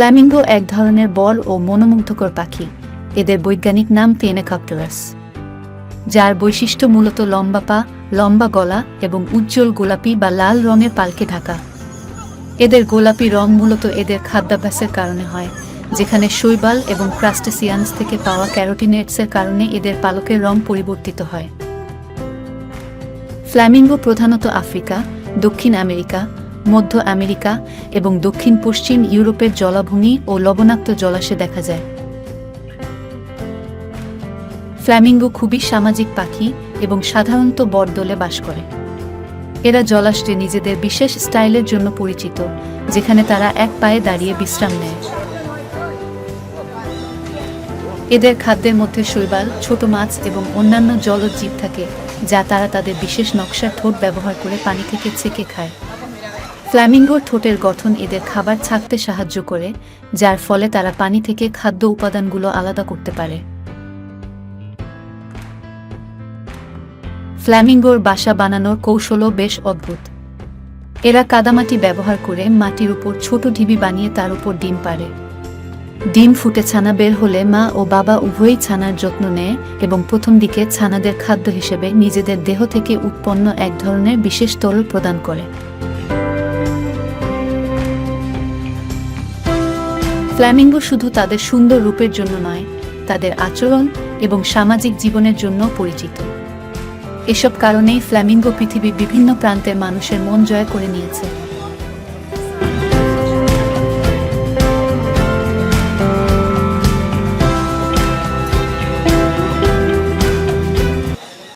Flamingo এক ধরনের বল ও মনোমুগ্ধকর পাখি। এদের বৈজ্ঞানিক নাম পেনেকপ্টেরাস যার বৈশিষ্ট্য মূলত লম্বা পা, লম্বা গলা এবং উজ্জ্বল গোলাপি বা লাল রঙের পালকে ঢাকা। এদের গোলাপি রং মূলত এদের খাদ্যাভ্যাসের কারণে হয়, যেখানে শৈবাল এবং ক্রাস্টেসিয়ান্স থেকে পাওয়া ক্যারোটিনেটসের কারণে এদের পালকের রং পরিবর্তিত হয়। ফ্ল্যামিঙ্গো প্রধানত আফ্রিকা, দক্ষিণ আমেরিকা মধ্য আমেরিকা এবং দক্ষিণ পশ্চিম ইউরোপের জলাভূমি ও লবণাক্ত জলাশয়ে দেখা যায়। ফ্ল্যামিঙ্গো খুবই সামাজিক পাখি এবং সাধারণত বটদলে বাস করে। এরা জলাশয়ে নিজেদের বিশেষ স্টাইলের জন্য পরিচিত, যেখানে তারা এক পায়ে দাঁড়িয়ে বিশ্রাম নেয়। এদের খাদ্যের মধ্যে শৈবাল, ছোট মাছ এবং অন্যান্য জলজ জীব থাকে, যা তারা তাদের বিশেষ নকশার ঠোঁট ব্যবহার করে পানি থেকে ছেঁকে খায়। ফ্ল্যামিঙ্গোর ঠোঁটের গঠন এদের খাবার ছাকতে সাহায্য করে, যার ফলে তারা পানি থেকে খাদ্য উপাদানগুলো আলাদা করতে পারে। ফ্ল্যামিঙ্গোর বাসা বানানোর কৌশলও বেশ অদ্ভুত। এরা কাদামাটি ব্যবহার করে মাটির উপর ছোট ঢিবি বানিয়ে তার উপর ডিম পারে ডিম ফুটে ছানা বের হলে মা ও বাবা উভয়ই ছানার যত্ন নেয় এবং প্রথম দিকে ছানাদের খাদ্য হিসেবে নিজেদের দেহ থেকে উৎপন্ন এক ধরনের বিশেষ তরল প্রদান করে। ফ্ল্যামিঙ্গো শুধু তাদের সুন্দর রূপের জন্য নয়, তাদের আচরণ এবং সামাজিক জীবনের জন্য পরিচিত। এসব কারণেই ফ্ল্যামিঙ্গো পৃথিবীর বিভিন্ন প্রান্তের মানুষের মন জয় করে নিয়েছে।